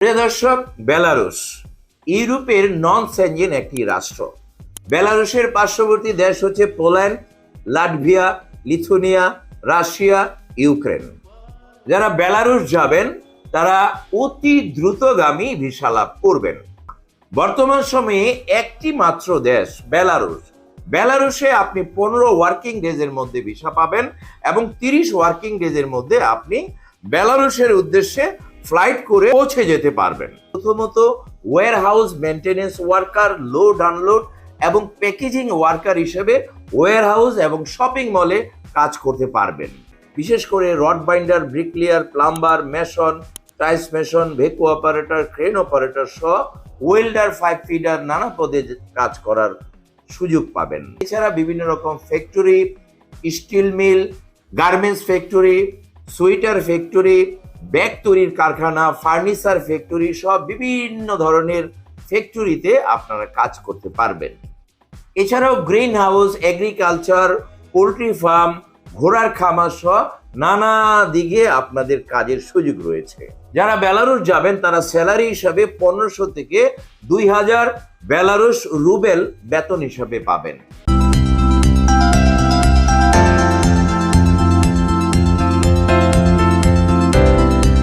প্রিয় দর্শক, বেলারুশ ইউরোপের নন সেঞ্জেন একটি রাষ্ট্র। বেলারুশের পার্শ্ববর্তী দেশ হচ্ছে Poland, Latvia, Lithuania, Russia, Ukraine. যারা বেলারুশ যাবেন, তারা অতি দ্রুতগামী ভিসা লাভ করবেন। বর্তমান সময়ে একটি মাত্র দেশ, বেলারুশ। বেলারুশে আপনি পনেরো ওয়ার্কিং ডেজের মধ্যে ভিসা পাবেন এবং তিরিশ ওয়ার্কিং ডেজের মধ্যে আপনি বেলারুশের উদ্দেশ্যে ফ্লাইট করে পৌঁছে যেতে পারবেন। প্রথমত warehouse maintenance worker load unload এবং প্যাকেজিং ওয়ার্কার হিসেবে ওয়্যার হাউস এবং শপিং মলে কাজ করতে পারবেন। বিশেষ করে rod binder bricklayer plumber mason tiles mason ভেকু operator crane operator সহ ওয়েল্ডার ফাইভ ফিডার নানা পদে কাজ করার সুযোগ পাবেন। এছাড়া বিভিন্ন রকম factory steel mill garments factory sweater factory bag তৈরির কারখানা ফার্নিচার ফ্যাক্টরি সব বিভিন্ন ধরনের ফ্যাক্টরিতে আপনারা কাজ করতে পারবেন। এছাড়াও greenhouse agriculture poultry farm ঘোড়ার খামার সহ নানা দিকে আপনাদের কাজের সুযোগ রয়েছে। যারা বেলারুস যাবেন, তারা স্যালারি হিসাবে পনেরোশো থেকে দুই হাজার বেলারুস রুবেল বেতন হিসাবে পাবেন।